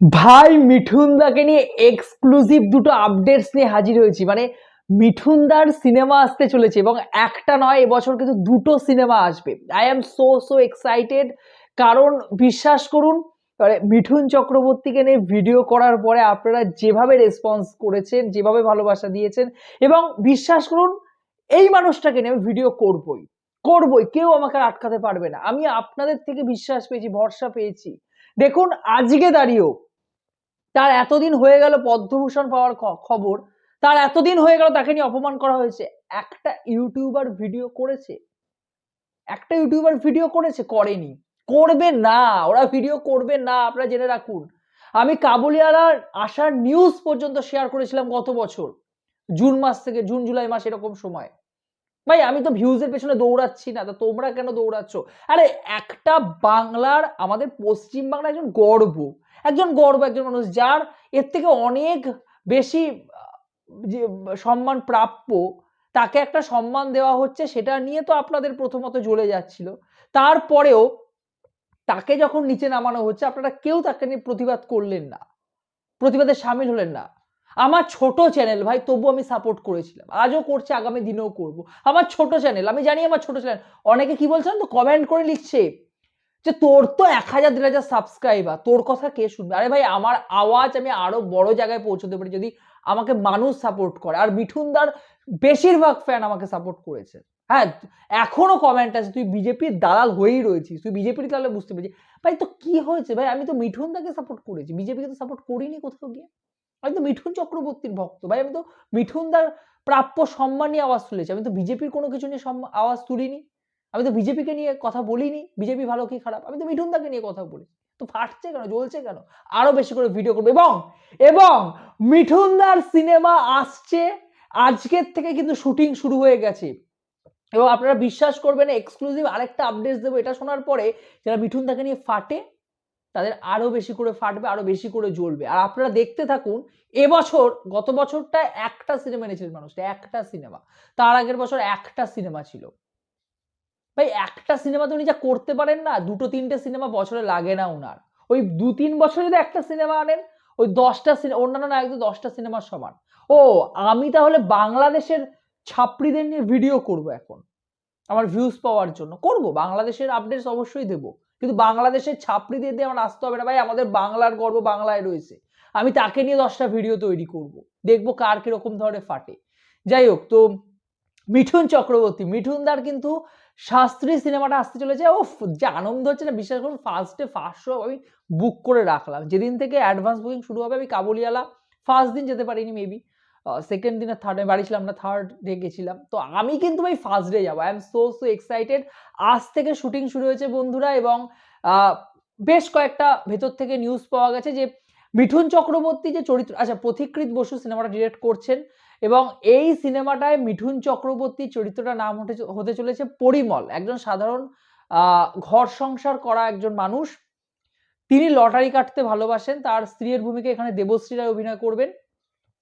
ভাই, মিঠুনদাকে নিয়ে এক্সক্লুসিভ দুটো আপডেটস নিয়ে হাজির হয়েছি। মানে মিঠুনদার সিনেমা আসতে চলেছে এবং একটা নয়, এবছর কিন্তু দুটো সিনেমা আসবে। I am so so excited কারণ বিশ্বাস করুন মানে মিঠুন চক্রবর্তীকে নিয়ে ভিডিও করার পরে আপনারা যেভাবে রেসপন্স করেছেন, যেভাবে ভালোবাসা দিয়েছেন এবং বিশ্বাস করুন, এই মানুষটাকে নিয়ে আমি ভিডিও করবই। করবই, কেউ আমাকে আটকাতে পারবে না। আমি আপনাদের থেকে বিশ্বাস পেয়েছি, ভরসা পেয়েছি। দেখুন, আজকে দাঁড়িয়েও তার এতদিন হয়ে গেল পদ্মভূষণ পাওয়ার খবর, তার এতদিন হয়ে গেল তাকে নিয়ে অপমান করা হয়েছে। একটা ইউটিউবার ভিডিও করেছে। একটা ইউটিউবার ভিডিও করেছে, করেনি। করবে না, ওরা ভিডিও করবে না, আপনারা জেনে রাখুন। আমি কাবুলিওয়ালার আসার নিউজ পর্যন্ত শেয়ার করেছিলাম গত বছর। জুন মাস থেকে, জুন, জুলাই মাস এরকম সময়। ভাই, আমি তো ভিউজের পেছনে দৌড়াচ্ছি না, তা তোমরা কেন দৌড়াচ্ছ? আরে, একটা বাংলার, আমাদের পশ্চিম বাংলার একজন গর্ব একজন গর্ব একজন মানুষ, যার এর থেকে অনেক বেশি যে, সম্মান প্রাপ্য, তাকে একটা সম্মান দেওয়া হচ্ছে, সেটা নিয়ে তো আপনাদের প্রথমত জ্বলে যাচ্ছিল। তারপরেও তাকে যখন নিচে নামানো হচ্ছে, আপনারা কেউ তাকে নিয়ে প্রতিবাদ করলেন না, প্রতিবাদে সামিল হলেন না। আমার ছোট চ্যানেল ভাই, তবু আমি সাপোর্ট করেছিলাম। আজও করছি, আগামী দিনেও করব। আমার ছোট চ্যানেল আমি জানি আমার ছোট চ্যানেল অনেকে কি বলছেন তো? কমেন্ট করে লিখছে যে, তোর তো এক হাজার, দেড় হাজার সাবস্ক্রাইবার তোর কথা কে শুনবে? আরে ভাই, আমার আওয়াজ আমি আরও বড় জায়গায় পৌঁছতে পারি যদি আমাকে মানুষ সাপোর্ট করে। আর মিঠুনদার বেশিরভাগ ফ্যান আমাকে সাপোর্ট করেছে। হ্যাঁ এখনও কমেন্ট আছে, তুই বিজেপির দালাল হয়েই রয়েছিস, তুই বিজেপির তাহলে বুঝতে পেরেছি ভাই, তো কি হয়েছে? ভাই, আমি তো মিঠুনদাকে সাপোর্ট করেছি। বিজেপিকে তো সাপোর্ট করিনি কোথাও গিয়ে। আমি তো মিঠুন চক্রবর্তীর ভক্ত। ভাই, আমি তো মিঠুনদার প্রাপ্য সম্মান নিয়ে আওয়াজ তুলেছি। আমি তো বিজেপির কোনো কিছু নিয়ে আওয়াজ তুলিনি। আমি তো বিজেপিকে নিয়ে কথা বলিনি। বিজেপি ভালো কি খারাপ? আমি তো মিঠুনদাকে নিয়ে কথা বলি তো ফাটছে কেন? জ্বলছে কেন? আরও বেশি করে ভিডিও করব। এবং এবং মিঠুনদার সিনেমা আসছে। আজকের থেকে কিন্তু শুটিং শুরু হয়ে গেছে। এবং আপনারা বিশ্বাস করবেন এক্সক্লুসিভ আরেকটা আপডেট দেবো। এটা শোনার পরে যারা মিঠুন মিঠুনদাকে নিয়ে ফাটে তাদের আরও বেশি করে ফাটবে, আরও বেশি করে জ্বলবে। আর আপনারা দেখতে থাকুন, এবছর, গত বছরটা একটা সিনেমা এনেছিলেন মানুষটা, একটা সিনেমা। তার আগের বছর একটা সিনেমা ছিল। ভাই, একটা সিনেমা তো উনি যা করতে পারেন না, দুটো, তিনটে সিনেমা বছরে লাগে না ওনার ওই দু তিন বছর যদি একটা সিনেমা আনেন, ওই দশটা সিনেমা অন্যান্য তো দশটা সিনেমার সমান। ও, আমি তাহলে বাংলাদেশের ছাত্রীদের নিয়ে ভিডিও করব এখন। আমার ভিউজ পাওয়ার জন্য। করব, বাংলাদেশের আপডেটস অবশ্যই দেব। কিন্তু বাংলাদেশের ছাত্রীদের দিয়ে আমার আসতে হবে না ভাই, আমাদের বাংলার গর্ব বাংলায় রয়েছে। আমি তাকে নিয়ে দশটা ভিডিও তৈরি করব। দেখব কার কীরকম ধরনের ফাটে। যাই হোক, তো মিঠুন চক্রবর্তী মিঠুনদার কিন্তু শাস্ত্রী সিনেমাটা আসতে চলেছে। ও যে আনন্দ হচ্ছে না, বিশ্বাস করুন ফার্স্টে ফার্স্ট শো আমি বুক করে রাখলাম। যেদিন থেকে অ্যাডভান্স বুকিং শুরু হবে, আমি কাবুলিওয়ালা ফার্স্ট দিন যেতে পারিনি মেবি সেকেন্ড দিন আর থার্ড বাড়ি ছিলাম না থার্ড ডে গেছিলাম। তো আমি কিন্তু ভাই ফার্স্ট ডে যাব। I am so so excited আজ থেকে শুটিং শুরু হয়েছে বন্ধুরা এবং বেশ কয়েকটা ভেতর থেকে নিউজ পাওয়া গেছে যে মিঠুন চক্রবর্তী যে চরিত্র আচ্ছা পথিকৃত বসু সিনেমাটা ডিরেক্ট করছেন এবং এই সিনেমাটায় মিঠুন চক্রবর্তীর চরিত্রটার নাম হতে হতে চলেছে পরিমল। একজন সাধারণ ঘর সংসার করা একজন মানুষ। তিনি লটারি কাটতে ভালোবাসেন। তার স্ত্রীর ভূমিকা এখানে দেবশ্রী রায় অভিনয় করবেন।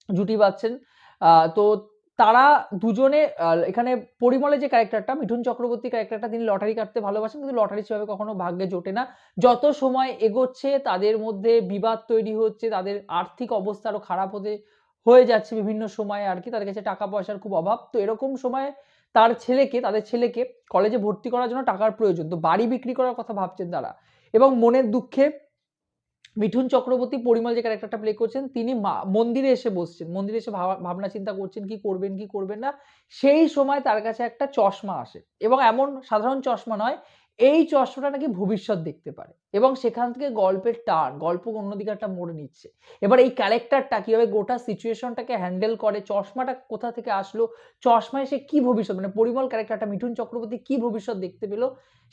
জুটি আহ, তো তারা দুজনে এখানে পরিমলের যে ক্যারেক্টারটা মিঠুন চক্রবর্তী ক্যারেক্টারটা তিনি লটারি কাটতে ভালোবাসেন কিন্তু লটারি সেভাবে কখনো ভাগ্যে জোটে না। যত সময় এগোচ্ছে তাদের মধ্যে বিবাদ তৈরি হচ্ছে তাদের আর্থিক অবস্থা আরও খারাপ হতে হয়ে যাচ্ছে বিভিন্ন সময়ে আর কি তাদের কাছে টাকা পয়সার খুব অভাব। তো এরকম সময় তার ছেলেকে তাদের ছেলেকে কলেজে ভর্তি করার জন্য টাকার প্রয়োজন। তো বাড়ি বিক্রি করার কথা ভাবছেন তারা। এবং মনের দুঃখে মিঠুন চক্রবর্তী, পরিমল যে ক্যারেক্টারটা প্লে করছেন, তিনি মন্দিরে এসে বসছেন। মন্দিরে এসে ভাবা- ভাবনা চিন্তা করছেন কি করবেন কি করবেন না। সেই সময় তার কাছে একটা চশমা আসে এবং এমন সাধারণ চশমা নয় এই চশমাটা নাকি ভবিষ্যৎ দেখতে পারে এবং সেখান থেকে গল্পের টান, গল্প অন্যদিকে একটা মোড় নিচ্ছে। এবার এই ক্যারেক্টারটা কীভাবে গোটা সিচুয়েশনটাকে হ্যান্ডেল করে, চশমাটা কোথা থেকে আসলো, চশমায় সে কি ভবিষ্যৎ মানে পরিমল ক্যারেক্টারটা মিঠুন চক্রবর্তী কি ভবিষ্যৎ দেখতে পেল,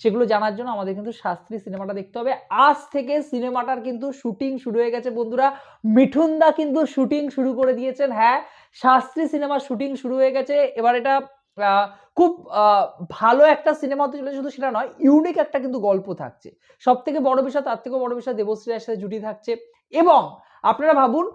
সেগুলো জানার জন্য আমাদের কিন্তু শাস্ত্রী সিনেমাটা দেখতে হবে। আজ থেকে সিনেমাটার কিন্তু শুটিং শুরু হয়ে গেছে বন্ধুরা। মিঠুনদা কিন্তু শুটিং শুরু করে দিয়েছেন হ্যাঁ শাস্ত্রী সিনেমার শুটিং শুরু হয়ে গেছে। এবার এটা খুব ভালো একটা সিনেমা হতে চলেছে শুধু সেটা নয় ইউনিক একটা কিন্তু গল্প থাকছে। সব থেকে বড় বিষয়, তার থেকেও বড় বিষয় দেবশ্রী রায়ের সাথে জুটি থাকছে এবং আপনারা ভাবুন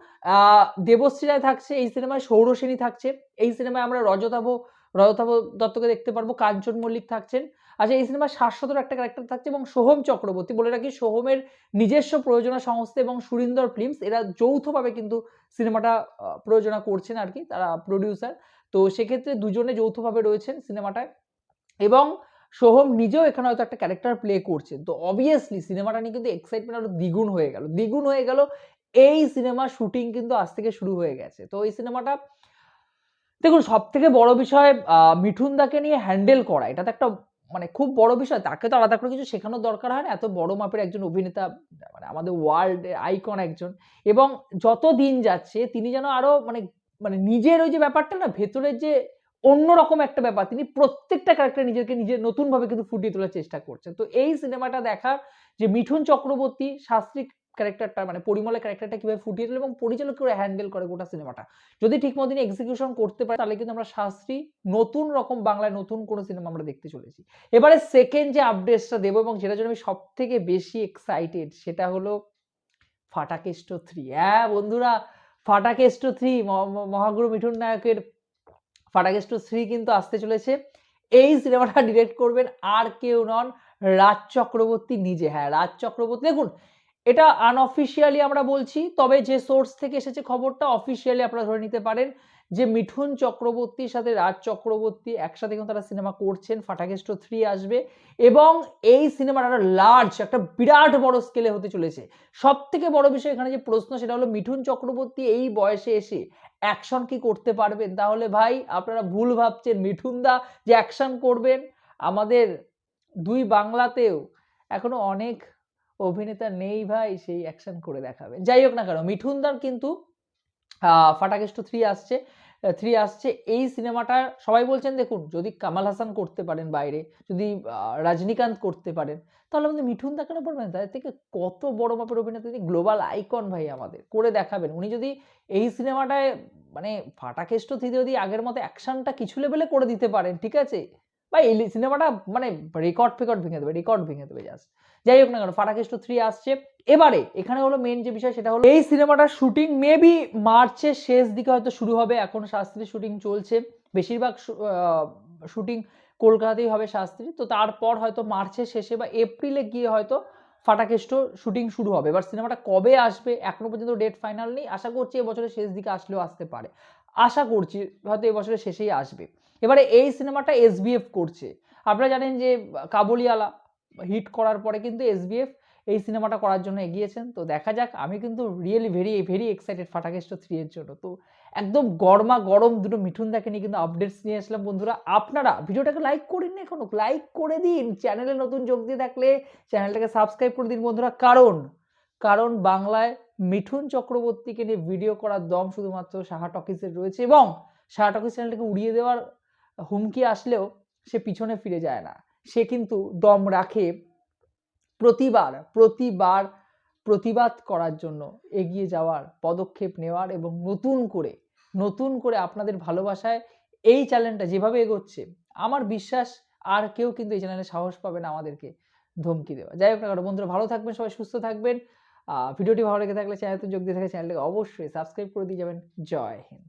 দেবশ্রী রায় থাকছে, এই সিনেমায় সৌরসেনী থাকছে, এই সিনেমায় আমরা রজতাভ রজতাভ দত্তকে দেখতে পারব, কাঞ্চন মল্লিক থাকছেন। আচ্ছা এই সিনেমায় শাশ্বতর একটা ক্যারেক্টার থাকছে এবং সোহম চক্রবর্তী, বলে রাখি সোহমের নিজস্ব প্রযোজনা সংস্থা এবং সুরিন্দর ফিল্মস, এরা যৌথভাবে কিন্তু সিনেমাটা প্রযোজনা করছেন আর কি তারা প্রডিউসার তো সেক্ষেত্রে দুজনে যৌথভাবে রয়েছেন সিনেমাটায় এবং সোহম নিজেও এখানে হয়তো একটা ক্যারেক্টার প্লে করছেন। তো অবভিয়াসলি সিনেমাটা নিয়ে কিন্তু এক্সাইটমেন্ট আরও দ্বিগুণ হয়ে গেল। দ্বিগুণ হয়ে গেল, এই সিনেমা শুটিং কিন্তু আজ থেকে শুরু হয়ে গেছে। তো এই সিনেমাটা দেখুন সব থেকে বড় বিষয় মিঠুন দাকে নিয়ে হ্যান্ডেল করা। এটা তো একটা মানে খুব বড় বিষয়। তাকে তো আলাদা করে কিছু শেখানোর দরকার হয় না। এত বড় মাপের একজন অভিনেতা মানে আমাদের ওয়ার্ল্ড আইকন একজন। এবং যত দিন যাচ্ছে, তিনি যেন আরও মানে মানে নিজের ওই যে ব্যাপারটা না, ভেতরের যে অন্যরকম একটা ব্যাপার, তিনি প্রত্যেকটা ক্যারেক্টার নিজেকে নিজের নতুন ভাবে কিন্তু ফুটিয়ে তোলার চেষ্টা করছেন। তো এই সিনেমাটা দেখার যে মিঠুন চক্রবর্তী, শাস্ত্রী ক্যারেক্টারটা মানে পরিমলের ক্যারেক্টারটা কীভাবে ফুটিয়ে তোলে এবং পরিচালক করে হ্যান্ডেল করে গোটা সিনেমাটা যদি ঠিক মতো এক্সিকিউশন করতে পারে, তাহলে কিন্তু আমরা শাস্ত্রী নতুন রকম বাংলায় নতুন কোনো সিনেমা আমরা দেখতে চলেছি। এবারে সেকেন্ড যে আপডেটসটা দেবো এবং যেটার জন্য আমি সব থেকে বেশি এক্সাইটেড সেটা হলো ফাটাকেষ্ট থ্রি হ্যাঁ বন্ধুরা, ফাটাকেষ্ট থ্রি মহাগুরু মিঠুন নায়কের ফাটাকেষ্ট থ্রি কিন্তু আসতে চলেছে। এই সিনেমাটা ডিরেক্ট করবেন আর কেউ নন রাজ চক্রবর্তী নিজে। হ্যাঁ রাজ চক্রবর্তী, দেখুন এটা আনঅফিসিয়ালি আমরা বলছি, তবে যে সোর্স থেকে এসেছে খবরটা অফিসিয়ালি আপনারা ধরে নিতে পারেন যে মিঠুন চক্রবর্তীর সাথে রাজ চক্রবর্তী একসাথে কিন্তু তারা সিনেমা করছেন, ফাটাকেষ্ট থ্রি আসবে এবং এই সিনেমাটা একটা লার্জ একটা বিরাট বড় স্কেলে হতে চলেছে। সব থেকে বড় বিষয় এখানে যে প্রশ্ন, সেটা হলো মিঠুন চক্রবর্তী এই বয়সে এসে অ্যাকশন কি করতে পারবেন? তাহলে ভাই, আপনারা ভুল ভাবছেন। মিঠুন দা যে অ্যাকশন করবেন, আমাদের দুই বাংলাতেও এখনও অনেক অভিনেতা নেই ভাই, সেই অ্যাকশন করে দেখাবে। যাই হোক না কেন, মিঠুনদার কিন্তু ফাটাকেষ্ট থ্রি আসছে থ্রি আসছে। এই সিনেমাটা সবাই বলছেন, দেখুন, যদি কামাল হাসান করতে পারেন বাইরে, যদি রজনীকান্ত করতে পারেন, তাহলে আমাদের মিঠুন দা কেন পারবেন তাদের থেকে কত বড় মাপের অভিনেতা তিনি? গ্লোবাল আইকন ভাই আমাদের, করে দেখাবেন। উনি যদি এই সিনেমাটায় মানে ফাটাকেষ্ট থ্রিতে যদি আগের মতো অ্যাকশনটা কিছু লেভেলে করে দিতে পারেন, ঠিক আছে? ভাই এই সিনেমাটা মানে রেকর্ড ফেকর্ড ভেঙে দেবে রেকর্ড ভেঙে দেবে জাস্ট যাই হোক না কেন ফাটাকেষ্ট থ্রি আসছে। এবারে, এখানে হলো মেন যে বিষয়, সেটা হলো এই সিনেমাটার শুটিং মেবি মার্চের শেষ দিকে হয়তো শুরু হবে, এখন শাস্ত্রী শুটিং চলছে। বেশিরভাগ শুটিং কলকাতাতেই হবে শাস্ত্রী। তো তারপর হয়তো মার্চের শেষে বা এপ্রিলে গিয়ে হয়তো ফাটাকেষ্ট শুটিং শুরু হবে। এবার সিনেমাটা কবে আসবে, এখনও পর্যন্ত ডেট ফাইনাল নেই। আশা করছি এবছরের শেষ দিকে আসলেও আসতে পারে। আশা করছি হয়তো এবছরের শেষেই আসবে। এবারে এই সিনেমাটা এসবিএফ করছে। আপনারা জানেন যে কাবুলিওয়ালা হিট করার পরে কিন্তু এসবিএফ এই সিনেমাটা করার জন্য এগিয়েছেন। তো দেখা যাক, আমি কিন্তু really very very excited Fatakeshto three এর জন্য। তো একদম গরমা গরম দুটো মিঠুন দাকে নিয়ে কিন্তু আপডেটস নিয়ে আসলাম বন্ধুরা। আপনারা ভিডিওটাকে লাইক করেন না এখনও লাইক করে দিন। চ্যানেলে নতুন যোগ দিয়ে থাকলে চ্যানেলটাকে সাবস্ক্রাইব করে দিন বন্ধুরা। কারণ কারণ বাংলায় মিঠুন চক্রবর্তীকে নিয়ে ভিডিও করার দম শুধুমাত্র সাহা টকিসের রয়েছে এবং সাহা টকিস চ্যানেলটাকে উড়িয়ে দেওয়ার হুমকি আসলেও সে পিছনে ফিরে যায় না। সে কিন্তু দম রাখে প্রতিবার প্রতিবার প্রতিবাদ করার জন্য এগিয়ে যাওয়ার, পদক্ষেপ নেওয়ার এবং নতুন করে নতুন করে আপনাদের ভালোবাসায় এই চ্যানেলটা যেভাবে এগোচ্ছে, আমার বিশ্বাস আর কেউ কিন্তু এই চ্যানেলে সাহস পাবে না আমাদেরকে ধমকি দেওয়া। যাই হোক না বন্ধুরা, ভালো থাকবেন, সবাই সুস্থ থাকবেন। ভিডিওটি ভালো লেগে থাকলে চ্যানেলতে যোগ দিয়ে থাকে চ্যানেলটাকে অবশ্যই সাবস্ক্রাইব করে দিয়ে যাবেন। জয় হিন্দ।